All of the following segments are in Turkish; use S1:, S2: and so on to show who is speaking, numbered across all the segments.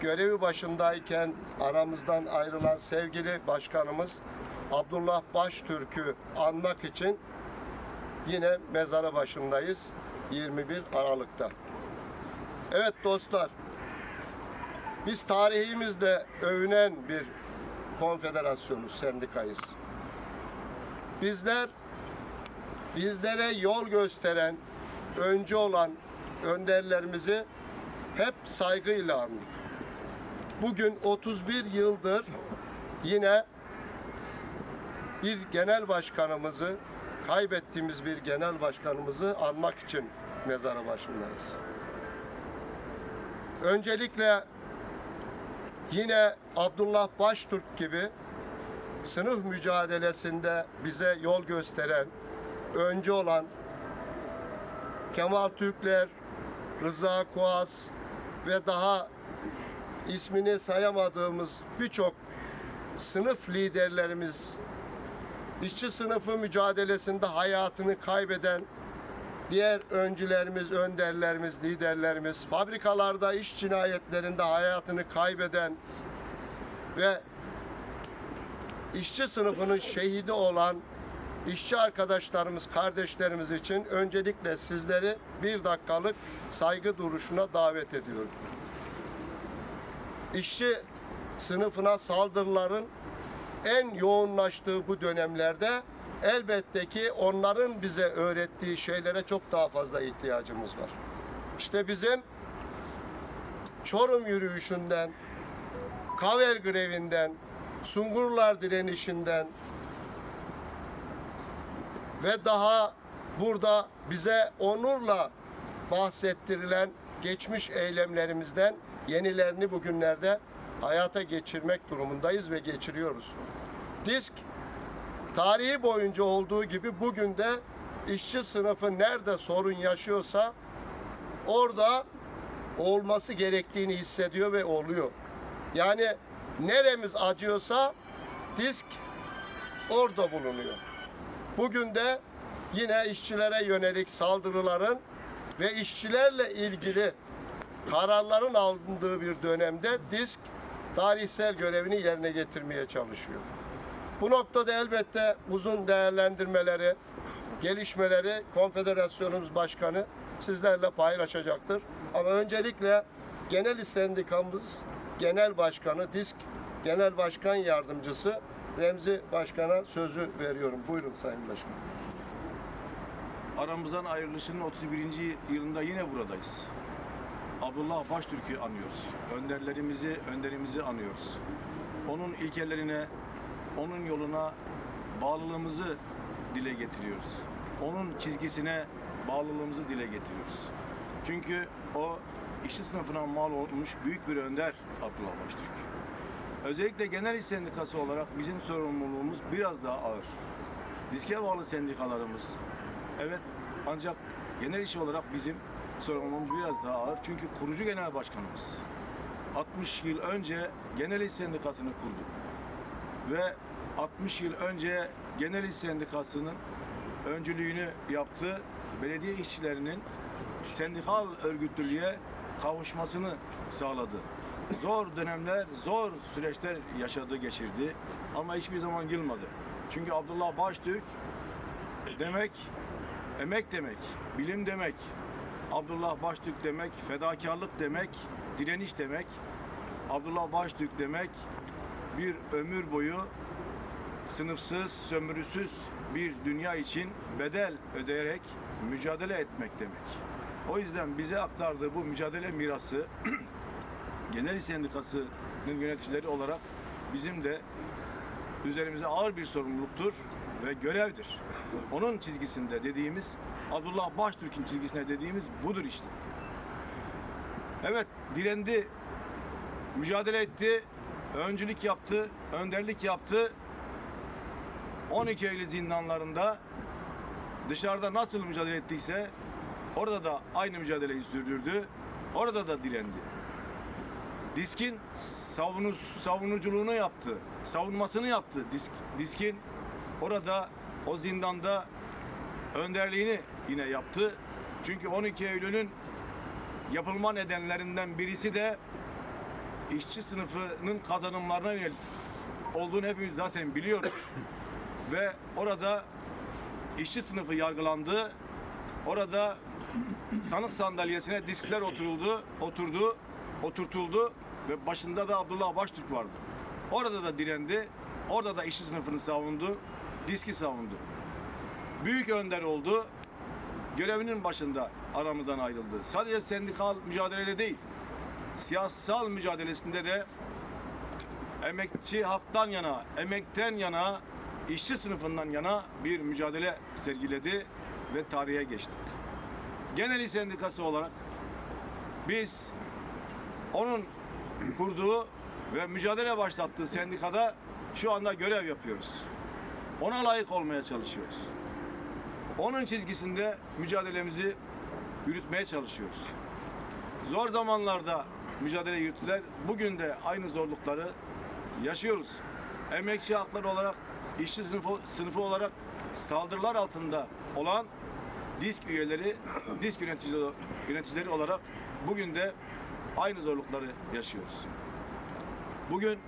S1: görevi başındayken aramızdan ayrılan sevgili başkanımız Abdullah Baştürk'ü anmak için yine mezarı başındayız 21 Aralık'ta. Evet dostlar, biz tarihimizde övünen bir konfederasyonuz, sendikayız. Bizler bizlere yol gösteren, öncü olan önderlerimizi hep saygıyla andık. Bugün 31 yıldır yine bir genel başkanımızı, kaybettiğimiz bir genel başkanımızı anmak için mezarı başındayız. Öncelikle yine Abdullah Baştürk gibi sınıf mücadelesinde bize yol gösteren, öncü olan Kemal Türkler, Rıza Kuas ve daha ismini sayamadığımız birçok sınıf liderlerimiz, işçi sınıfı mücadelesinde hayatını kaybeden diğer öncülerimiz, önderlerimiz, liderlerimiz, fabrikalarda iş cinayetlerinde hayatını kaybeden ve işçi sınıfının şehidi olan işçi arkadaşlarımız, kardeşlerimiz için öncelikle sizleri bir dakikalık saygı duruşuna davet ediyorum. İşçi sınıfına saldırıların en yoğunlaştığı bu dönemlerde elbette ki onların bize öğrettiği şeylere çok daha fazla ihtiyacımız var. İşte bizim Çorum yürüyüşünden, Kavel grevinden, Sungurlar direnişinden ve daha burada bize onurla bahsettirilen geçmiş eylemlerimizden yenilerini bugünlerde hayata geçirmek durumundayız ve geçiriyoruz. Disk tarihi boyunca olduğu gibi bugün de işçi sınıfı nerede sorun yaşıyorsa orada olması gerektiğini hissediyor ve oluyor. Yani neremiz acıyorsa disk orada bulunuyor. Bugün de yine işçilere yönelik saldırıların ve işçilerle ilgili kararların alındığı bir dönemde disk tarihsel görevini yerine getirmeye çalışıyor. Bu noktada elbette uzun değerlendirmeleri, gelişmeleri Konfederasyonumuz Başkanı sizlerle paylaşacaktır. Ama öncelikle Genel Sendikamız Genel Başkanı, DİSK Genel Başkan Yardımcısı Remzi Başkan'a sözü veriyorum. Buyurun Sayın Başkan.
S2: Aramızdan ayrılışının 31. yılında yine buradayız. Abdullah Baştürk'ü anıyoruz. Önderlerimizi, önderimizi anıyoruz. Onun ilkelerine, onun yoluna bağlılığımızı dile getiriyoruz. Onun çizgisine bağlılığımızı dile getiriyoruz. Çünkü o işçi sınıfına mal olmuş büyük bir önder Abdullah Baştürk. Özellikle genel iş sendikası olarak bizim sorumluluğumuz biraz daha ağır. Diske bağlı sendikalarımız, evet ancak genel iş olarak bizim sorumluluğumuz biraz daha ağır. Çünkü kurucu genel başkanımız 60 yıl önce genel iş sendikasını kurdu. Ve 60 yıl önce genel iş sendikasının öncülüğünü yaptı. Belediye işçilerinin sendikal örgütlülüğe kavuşmasını sağladı. Zor dönemler, zor süreçler yaşadı, geçirdi. Ama hiçbir zaman yılmadı. Çünkü Abdullah Baştürk demek, emek demek, bilim demek, Abdullah Baştürk demek, fedakarlık demek, direniş demek, Abdullah Baştürk demek bir ömür boyu sınıfsız, sömürüsüz bir dünya için bedel ödeyerek mücadele etmek demek. O yüzden bize aktardığı bu mücadele mirası Genel Sendikası'nın yöneticileri olarak bizim de üzerimize ağır bir sorumluluktur ve görevdir. Onun çizgisinde dediğimiz, Abdullah Baştürk'ün çizgisine dediğimiz budur işte. Evet, direndi, mücadele etti, öncülük yaptı, önderlik yaptı. 12 Eylül zindanlarında dışarıda nasıl mücadele ettiyse orada da aynı mücadeleyi sürdürdü. Orada da direndi. Diskin savunu, savunuculuğunu yaptı. Savunmasını yaptı Disk, Diskin. Orada o zindanda önderliğini yine yaptı. Çünkü 12 Eylül'ün yapılma nedenlerinden birisi de işçi sınıfının kazanımlarına yönelik olduğunu hepimiz zaten biliyoruz. Ve orada işçi sınıfı yargılandı. Orada sanık sandalyesine diskler oturuldu, oturdu, oturtuldu ve başında da Abdullah Baştürk vardı. Orada da direndi. Orada da işçi sınıfını savundu. Diski savundu. Büyük önder oldu. Görevinin başında aramızdan ayrıldı. Sadece sendikal mücadelede değil, siyasal mücadelesinde de emekçi haktan yana, emekten yana, işçi sınıfından yana bir mücadele sergiledi ve tarihe geçti. Genel Sendikası olarak biz onun kurduğu ve mücadele başlattığı sendikada şu anda görev yapıyoruz. Ona layık olmaya çalışıyoruz. Onun çizgisinde mücadelemizi yürütmeye çalışıyoruz. Zor zamanlarda mücadele yürüttüler. Bugün de aynı zorlukları yaşıyoruz. Emekçi hakları olarak, işçi sınıfı, sınıfı olarak saldırılar altında olan disk üyeleri, disk yöneticileri, yöneticileri olarak bugün de aynı zorlukları yaşıyoruz. Bugün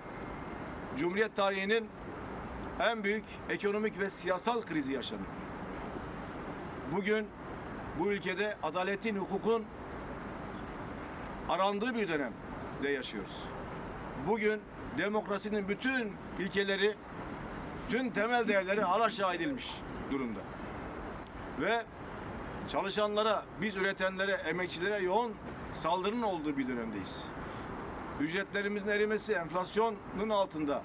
S2: Cumhuriyet tarihinin en büyük ekonomik ve siyasal krizi yaşanıyor. Bugün bu ülkede adaletin, hukukun arandığı bir dönemde yaşıyoruz. Bugün demokrasinin bütün ilkeleri, tüm temel değerleri alaşağı edilmiş durumda. Ve çalışanlara, biz üretenlere, emekçilere yoğun saldırının olduğu bir dönemdeyiz. Ücretlerimizin erimesi, enflasyonun altında,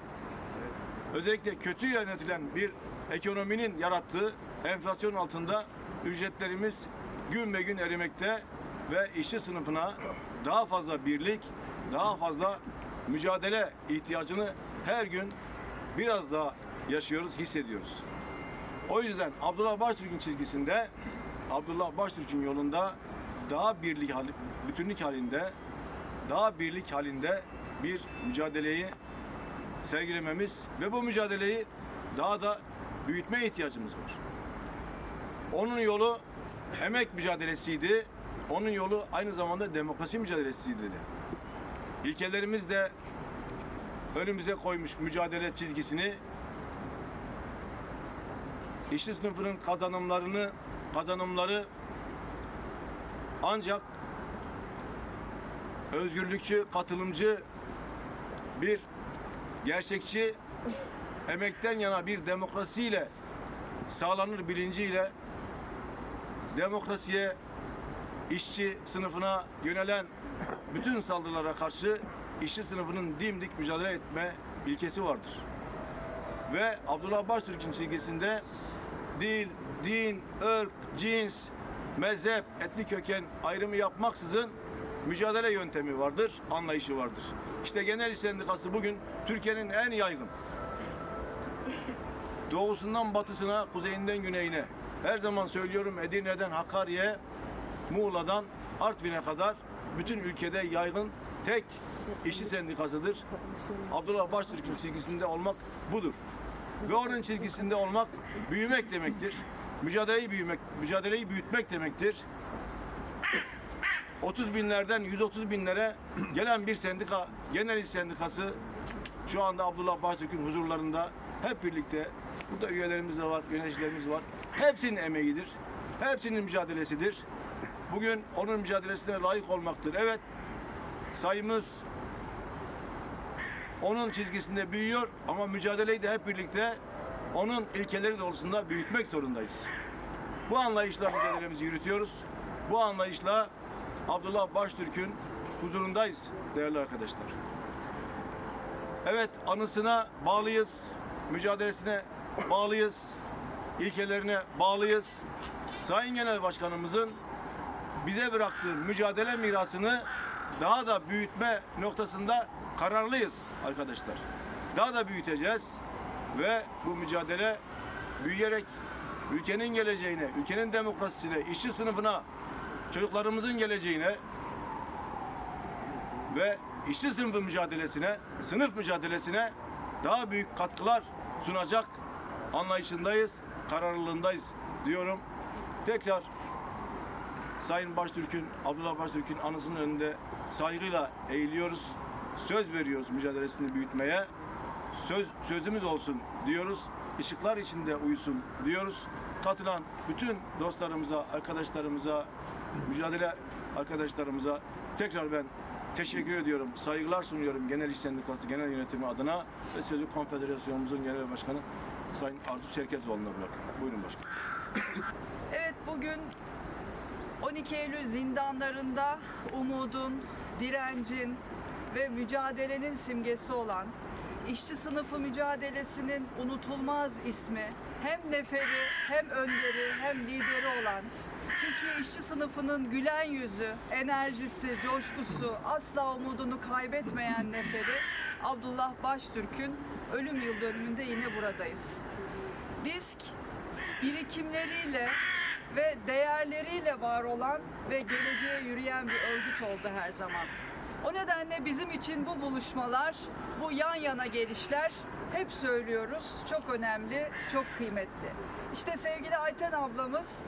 S2: özellikle kötü yönetilen bir ekonominin yarattığı enflasyon altında ücretlerimiz gün be gün erimekte ve işçi sınıfına daha fazla birlik, daha fazla mücadele ihtiyacını her gün biraz daha yaşıyoruz, hissediyoruz. O yüzden Abdullah Baştürk'ün çizgisinde, Abdullah Baştürk'ün yolunda daha birlik bütünlük halinde, daha birlik halinde bir mücadeleyi sergilememiz ve bu mücadeleyi daha da büyütmeye ihtiyacımız var. Onun yolu emek mücadelesiydi. Onun yolu aynı zamanda demokrasi mücadelesiydi. de. İlkelerimiz de önümüze koymuş mücadele çizgisini işçi sınıfının kazanımlarını kazanımları ancak özgürlükçü, katılımcı bir gerçekçi emekten yana bir demokrasiyle sağlanır bilinciyle demokrasiye, işçi sınıfına yönelen bütün saldırılara karşı işçi sınıfının dimdik mücadele etme ilkesi vardır. Ve Abdullah Baştürk'ün çizgisinde dil, din, ırk, cins, mezhep, etnik köken ayrımı yapmaksızın mücadele yöntemi vardır, anlayışı vardır. İşte Genel İş Sendikası bugün Türkiye'nin en yaygın doğusundan batısına, kuzeyinden güneyine her zaman söylüyorum Edirne'den Hakkari'ye, Muğla'dan Artvin'e kadar bütün ülkede yaygın tek işçi sendikasıdır. Abdullah Baştürk'ün çizgisinde olmak budur. Ve onun çizgisinde olmak büyümek demektir. Mücadeleyi büyümek, mücadeleyi büyütmek demektir. 30 binlerden 130 binlere gelen bir sendika, genel iş sendikası şu anda Abdullah Baştürk'ün huzurlarında hep birlikte burada üyelerimiz de var, yöneticilerimiz var. Hepsinin emeğidir. Hepsinin mücadelesidir. Bugün onun mücadelesine layık olmaktır. Evet, sayımız onun çizgisinde büyüyor ama mücadeleyi de hep birlikte onun ilkeleri doğrultusunda büyütmek zorundayız. Bu anlayışla mücadelemizi yürütüyoruz. Bu anlayışla Abdullah Baştürk'ün huzurundayız değerli arkadaşlar. Evet anısına bağlıyız, mücadelesine bağlıyız, ilkelerine bağlıyız. Sayın Genel Başkanımızın bize bıraktığı mücadele mirasını daha da büyütme noktasında kararlıyız arkadaşlar. Daha da büyüteceğiz ve bu mücadele büyüyerek ülkenin geleceğine, ülkenin demokrasisine, işçi sınıfına, çocuklarımızın geleceğine ve işçi sınıfı mücadelesine, sınıf mücadelesine daha büyük katkılar sunacak anlayışındayız, kararlılığındayız diyorum. Tekrar Sayın Baştürk'ün, Abdullah Baştürk'ün anısının önünde saygıyla eğiliyoruz. söz veriyoruz mücadelesini büyütmeye. Söz sözümüz olsun diyoruz. Işıklar içinde uyusun diyoruz. Katılan bütün dostlarımıza, arkadaşlarımıza, mücadele arkadaşlarımıza tekrar ben teşekkür ediyorum. Saygılar sunuyorum Genel İş Sendikası Genel Yönetimi adına ve sözü Konfederasyonumuzun Genel Başkanı Sayın Arzu Çerkezoğlu'na bırakıyorum. Buyurun başkanım.
S3: Evet bugün 12 Eylül zindanlarında umudun, direncin ve mücadelenin simgesi olan işçi sınıfı mücadelesinin unutulmaz ismi hem neferi hem önderi hem lideri olan Türkiye işçi sınıfının gülen yüzü, enerjisi, coşkusu, asla umudunu kaybetmeyen neferi Abdullah Baştürk'ün ölüm yıl dönümünde yine buradayız. Disk birikimleriyle ve değerleriyle var olan ve geleceğe yürüyen bir örgüt oldu her zaman. O nedenle bizim için bu buluşmalar, bu yan yana gelişler hep söylüyoruz. Çok önemli, çok kıymetli. İşte sevgili Ayten ablamız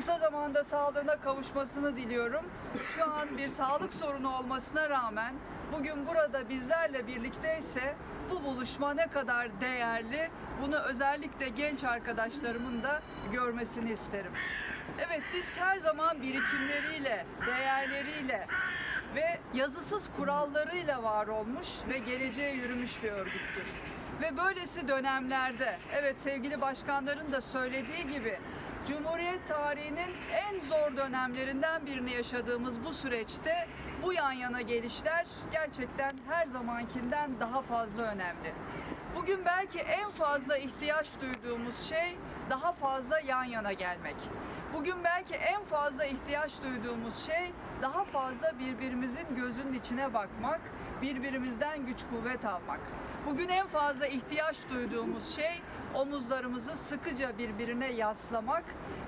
S3: kısa zamanda sağlığına kavuşmasını diliyorum. Şu an bir sağlık sorunu olmasına rağmen bugün burada bizlerle birlikteyse bu buluşma ne kadar değerli bunu özellikle genç arkadaşlarımın da görmesini isterim. Evet disk her zaman birikimleriyle, değerleriyle ve yazısız kurallarıyla var olmuş ve geleceğe yürümüş bir örgüttür. Ve böylesi dönemlerde, evet sevgili başkanların da söylediği gibi Cumhuriyet tarihinin en zor dönemlerinden birini yaşadığımız bu süreçte bu yan yana gelişler gerçekten her zamankinden daha fazla önemli. Bugün belki en fazla ihtiyaç duyduğumuz şey daha fazla yan yana gelmek. Bugün belki en fazla ihtiyaç duyduğumuz şey daha fazla birbirimizin gözünün içine bakmak, birbirimizden güç kuvvet almak. Bugün en fazla ihtiyaç duyduğumuz şey omuzlarımızı sıkıca birbirine yaslamak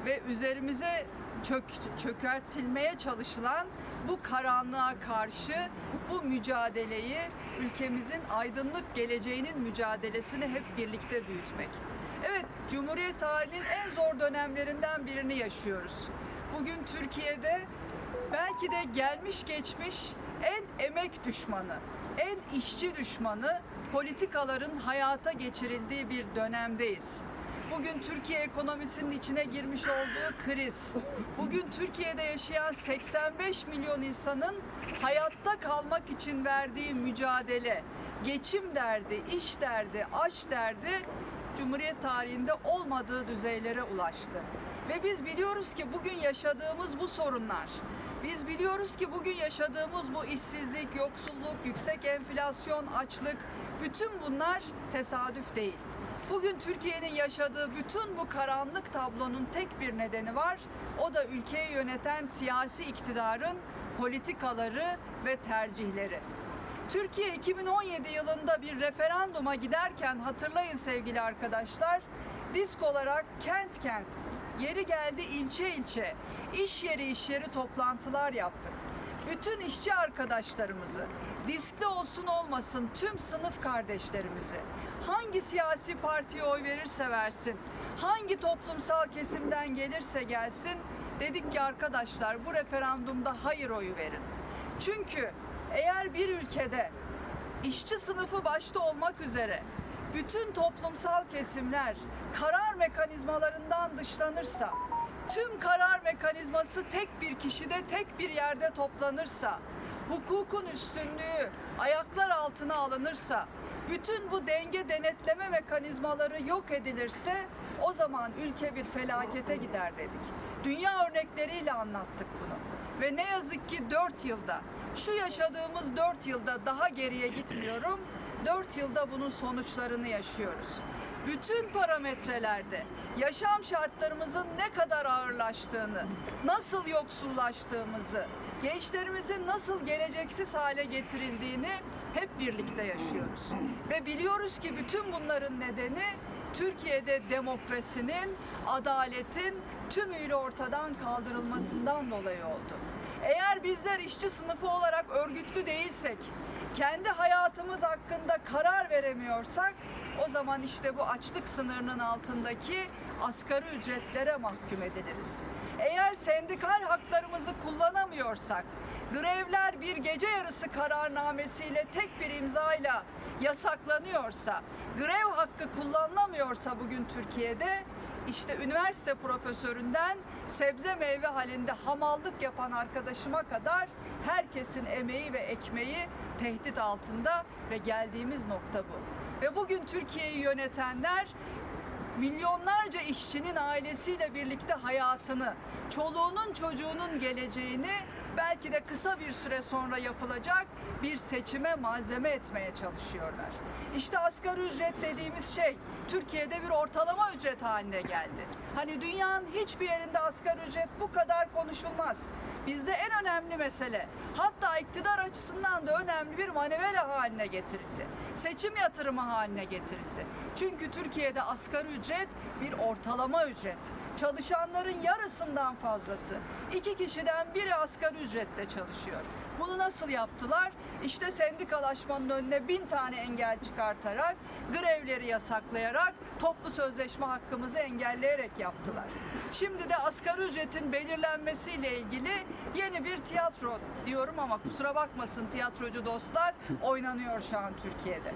S3: ve üzerimize çök, çökertilmeye çalışılan bu karanlığa karşı bu mücadeleyi ülkemizin aydınlık geleceğinin mücadelesini hep birlikte büyütmek. Evet, Cumhuriyet tarihinin en zor dönemlerinden birini yaşıyoruz. Bugün Türkiye'de belki de gelmiş geçmiş en emek düşmanı, en işçi düşmanı politikaların hayata geçirildiği bir dönemdeyiz. Bugün Türkiye ekonomisinin içine girmiş olduğu kriz, bugün Türkiye'de yaşayan 85 milyon insanın hayatta kalmak için verdiği mücadele, geçim derdi, iş derdi, aş derdi Cumhuriyet tarihinde olmadığı düzeylere ulaştı. Ve biz biliyoruz ki bugün yaşadığımız bu sorunlar, biz biliyoruz ki bugün yaşadığımız bu işsizlik, yoksulluk, yüksek enflasyon, açlık, bütün bunlar tesadüf değil. Bugün Türkiye'nin yaşadığı bütün bu karanlık tablonun tek bir nedeni var. O da ülkeyi yöneten siyasi iktidarın politikaları ve tercihleri. Türkiye 2017 yılında bir referanduma giderken hatırlayın sevgili arkadaşlar, disk olarak kent kent, yeri geldi ilçe ilçe, iş yeri iş yeri toplantılar yaptık. Bütün işçi arkadaşlarımızı, diskli olsun olmasın tüm sınıf kardeşlerimizi, hangi siyasi partiye oy verirse versin, hangi toplumsal kesimden gelirse gelsin, dedik ki arkadaşlar bu referandumda hayır oyu verin. Çünkü eğer bir ülkede işçi sınıfı başta olmak üzere bütün toplumsal kesimler karar mekanizmalarından dışlanırsa, tüm karar mekanizması tek bir kişide, tek bir yerde toplanırsa, hukukun üstünlüğü ayaklar altına alınırsa, bütün bu denge denetleme mekanizmaları yok edilirse o zaman ülke bir felakete gider dedik. Dünya örnekleriyle anlattık bunu. Ve ne yazık ki 4 yılda, şu yaşadığımız 4 yılda daha geriye gitmiyorum, 4 yılda bunun sonuçlarını yaşıyoruz. Bütün parametrelerde yaşam şartlarımızın ne kadar ağırlaştığını, nasıl yoksullaştığımızı, gençlerimizin nasıl geleceksiz hale getirildiğini hep birlikte yaşıyoruz. Ve biliyoruz ki bütün bunların nedeni Türkiye'de demokrasinin, adaletin tümüyle ortadan kaldırılmasından dolayı oldu. Eğer bizler işçi sınıfı olarak örgütlü değilsek, kendi hayatımız hakkında karar veremiyorsak, o zaman işte bu açlık sınırının altındaki asgari ücretlere mahkum ediliriz. Eğer sendikal haklarımızı kullanamıyorsak, grevler bir gece yarısı kararnamesiyle tek bir imzayla yasaklanıyorsa, grev hakkı kullanılamıyorsa bugün Türkiye'de işte üniversite profesöründen sebze meyve halinde hamallık yapan arkadaşıma kadar herkesin emeği ve ekmeği tehdit altında ve geldiğimiz nokta bu. Ve bugün Türkiye'yi yönetenler milyonlarca işçinin ailesiyle birlikte hayatını, çoluğunun çocuğunun geleceğini belki de kısa bir süre sonra yapılacak bir seçime malzeme etmeye çalışıyorlar. İşte asgari ücret dediğimiz şey Türkiye'de bir ortalama ücret haline geldi. Hani dünyanın hiçbir yerinde asgari ücret bu kadar konuşulmaz. Bizde en önemli mesele hatta iktidar açısından da önemli bir manevra haline getirildi. Seçim yatırımı haline getirildi. Çünkü Türkiye'de asgari ücret bir ortalama ücret. Çalışanların yarısından fazlası. iki kişiden biri asgari ücretle çalışıyor. Bunu nasıl yaptılar? İşte sendikalaşmanın önüne bin tane engel çıkartarak, grevleri yasaklayarak, toplu sözleşme hakkımızı engelleyerek yaptılar. Şimdi de asgari ücretin belirlenmesiyle ilgili yeni bir tiyatro diyorum ama kusura bakmasın tiyatrocu dostlar oynanıyor şu an Türkiye'de.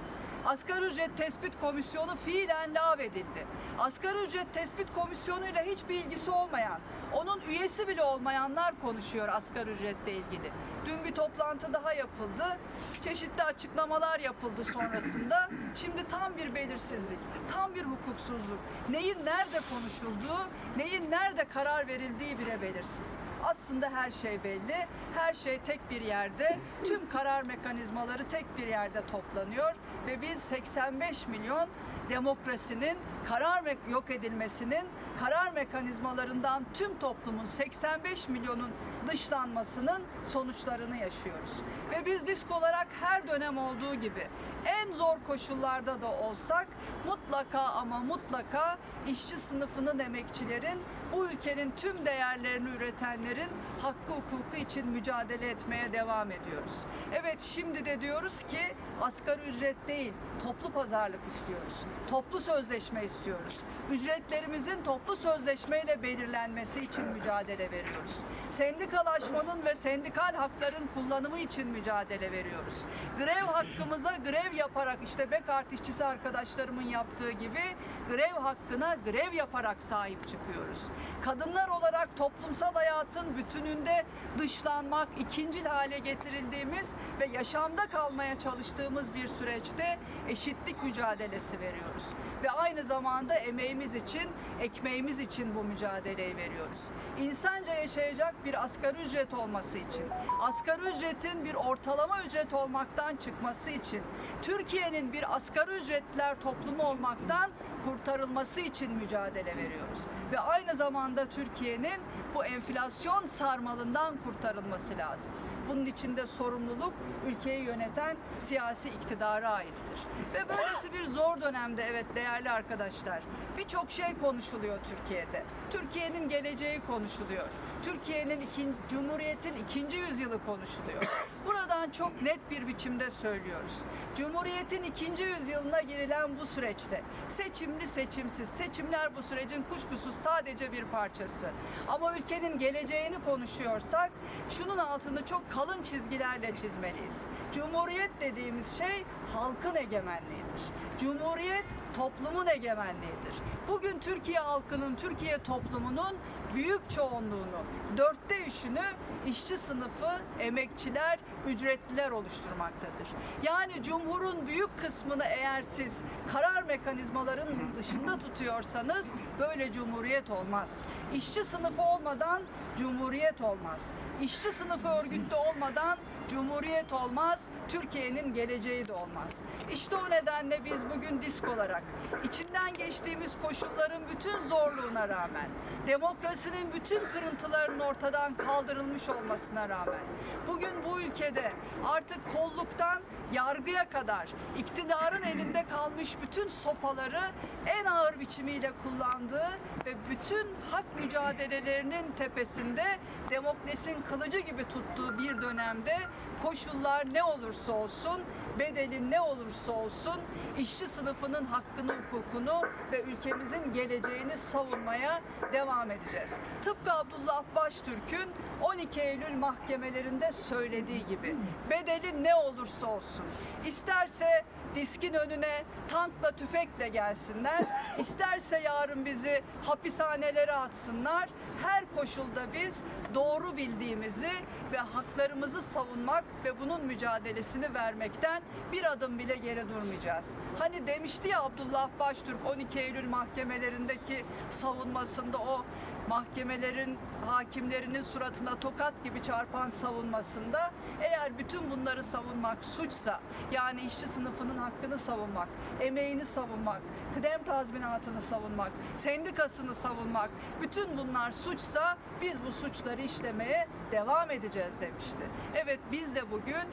S3: Asgari ücret tespit komisyonu fiilen lağvedildi. Asgari ücret tespit komisyonuyla hiçbir ilgisi olmayan, onun üyesi bile olmayanlar konuşuyor asgari ücretle ilgili. Dün bir toplantı daha yapıldı. Çeşitli açıklamalar yapıldı sonrasında. Şimdi tam bir belirsizlik, tam bir hukuksuzluk. Neyin nerede konuşulduğu, neyin nerede karar verildiği bile belirsiz. Aslında her şey belli. Her şey tek bir yerde. Tüm karar mekanizmaları tek bir yerde toplanıyor ve biz 85 milyon demokrasinin karar me- yok edilmesinin karar mekanizmalarından tüm toplumun 85 milyonun dışlanmasının sonuçlarını yaşıyoruz. Ve biz disk olarak her dönem olduğu gibi en zor koşullarda da olsak mutlaka ama mutlaka işçi sınıfının emekçilerin bu ülkenin tüm değerlerini üretenlerin hakkı hukuku için mücadele etmeye devam ediyoruz. Evet şimdi de diyoruz ki asgari ücret değil toplu pazarlık istiyoruz. Toplu sözleşme istiyoruz. Ücretlerimizin toplu sözleşmeyle belirlenmesi için mücadele veriyoruz. Sendikalaşmanın ve sendikal hakların kullanımı için mücadele veriyoruz. Grev hakkımıza grev yaparak işte Bekart işçisi arkadaşlarımın yaptığı gibi grev hakkına grev yaparak sahip çıkıyoruz. Kadınlar olarak toplumsal hayatın bütününde dışlanmak, ikincil hale getirildiğimiz ve yaşamda kalmaya çalıştığımız bir süreçte eşitlik mücadelesi veriyoruz. Ve aynı zamanda emeğimiz için, ekmeğimiz için bu mücadeleyi veriyoruz. İnsanca yaşayacak bir asgari ücret olması için, asgari ücretin bir ortalama ücret olmaktan çıkması için, Türkiye'nin bir asgari ücretler toplumu olmaktan kurtarılması için mücadele veriyoruz. Ve aynı zamanda Türkiye'nin bu enflasyon sarmalından kurtarılması lazım. Bunun için de sorumluluk ülkeyi yöneten siyasi iktidara aittir. Ve böylesi bir zor dönemde evet değerli arkadaşlar birçok şey konuşuluyor Türkiye'de. Türkiye'nin geleceği konuşuluyor. Türkiye'nin ikin, Cumhuriyet'in ikinci yüzyılı konuşuluyor. Buradan çok net bir biçimde söylüyoruz. Cumhuriyet'in ikinci yüzyılına girilen bu süreçte seçimli seçimsiz, seçimler bu sürecin kuşkusuz sadece bir parçası. Ama ülkenin geleceğini konuşuyorsak şunun altını çok kalın çizgilerle çizmeliyiz. Cumhuriyet dediğimiz şey halkın egemenliğidir. Cumhuriyet toplumun egemenliğidir. Bugün Türkiye halkının, Türkiye toplumunun büyük çoğunluğunu, dörtte üçünü işçi sınıfı, emekçiler, ücretliler oluşturmaktadır. Yani Cumhur'un büyük kısmını eğer siz karar mekanizmaların dışında tutuyorsanız böyle cumhuriyet olmaz. İşçi sınıfı olmadan cumhuriyet olmaz. İşçi sınıfı örgütlü olmadan cumhuriyet olmaz, Türkiye'nin geleceği de olmaz. İşte o nedenle biz bugün disk olarak içinden geçtiğimiz koşulların bütün zorluğuna rağmen, demokrasinin bütün kırıntılarının ortadan kaldırılmış olmasına rağmen, bugün bu ülkede artık kolluktan yargıya kadar iktidarın elinde kalmış bütün sopaları en ağır biçimiyle kullandığı ve bütün hak mücadelelerinin tepesinde demokrasinin kılıcı gibi tuttuğu bir dönemde koşullar ne olursa olsun, bedeli ne olursa olsun işçi sınıfının hakkını, hukukunu ve ülkemizin geleceğini savunmaya devam edeceğiz. Tıpkı Abdullah Baştürk'ün 12 Eylül mahkemelerinde söylediği gibi bedeli ne olursa olsun. İsterse diskin önüne tankla tüfekle gelsinler, isterse yarın bizi hapishanelere atsınlar. Her koşulda biz doğru bildiğimizi ve haklarımızı savunmak ve bunun mücadelesini vermekten bir adım bile geri durmayacağız. Hani demişti ya Abdullah Baştürk 12 Eylül mahkemelerindeki savunmasında o mahkemelerin hakimlerinin suratına tokat gibi çarpan savunmasında eğer bütün bunları savunmak suçsa yani işçi sınıfının hakkını savunmak, emeğini savunmak, kıdem tazminatını savunmak, sendikasını savunmak bütün bunlar suçsa biz bu suçları işlemeye devam edeceğiz demişti. Evet biz de bugün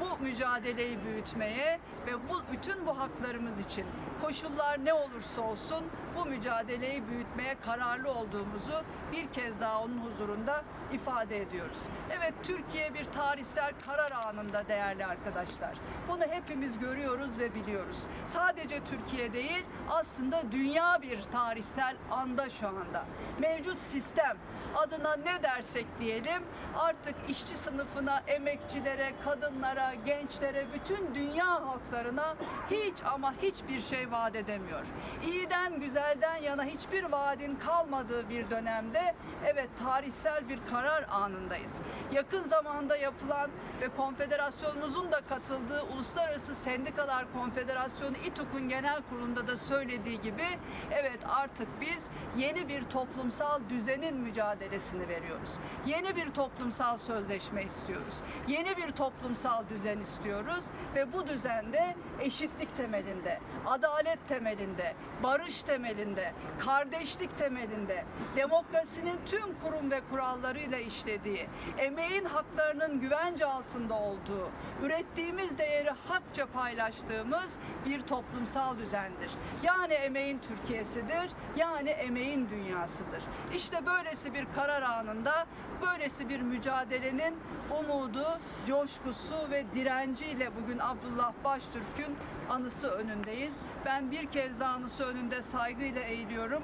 S3: bu mücadeleyi büyütmeye ve bu bütün bu haklarımız için koşullar ne olursa olsun bu mücadeleyi büyütmeye kararlı olduğumuzu bir kez daha onun huzurunda ifade ediyoruz. Evet Türkiye bir tarihsel karar anında değerli arkadaşlar. Bunu hepimiz görüyoruz ve biliyoruz. Sadece Türkiye değil aslında dünya bir tarihsel anda şu anda. Mevcut sistem adına ne dersek diyelim artık işçi sınıfına, emekçilere, kadınlara, gençlere, bütün dünya halklarına hiç ama hiçbir şey vaat edemiyor. İyiden, güzelden yana hiçbir vaadin kalmadığı bir dönemde evet tarihsel bir karar anındayız. Yakın zamanda yapılan ve konfederasyonumuzun da katıldığı Uluslararası Sendikalar Konfederasyonu İTUK'un genel kurulunda da söylediği gibi evet artık biz yeni bir toplumsal düzenin mücadelesini veriyoruz. Yeni bir toplumsal sözleşme istiyoruz. Yeni bir toplumsal düzen istiyoruz ve bu düzende eşitlik temelinde, adalet temelinde, barış temelinde, kardeşlik temelinde, demokrasinin tüm kurum ve kurallarıyla işlediği, emeğin haklarının güvence altında olduğu, ürettiğimiz değeri hakça paylaştığımız bir toplumsal düzendir. Yani emeğin Türkiye'sidir, yani emeğin dünyasıdır. İşte böylesi bir karar anında, böylesi bir mücadelenin umudu, coşkusu ve direnciyle bugün Abdullah Baştürk'ün anısı önündeyiz. Ben bir kez daha anısı önünde saygıyla eğiliyorum.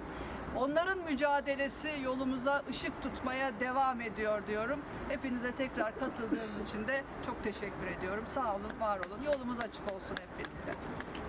S3: Onların mücadelesi yolumuza ışık tutmaya devam ediyor diyorum. Hepinize tekrar katıldığınız için de çok teşekkür ediyorum. Sağ olun, var olun. Yolumuz açık olsun hep birlikte.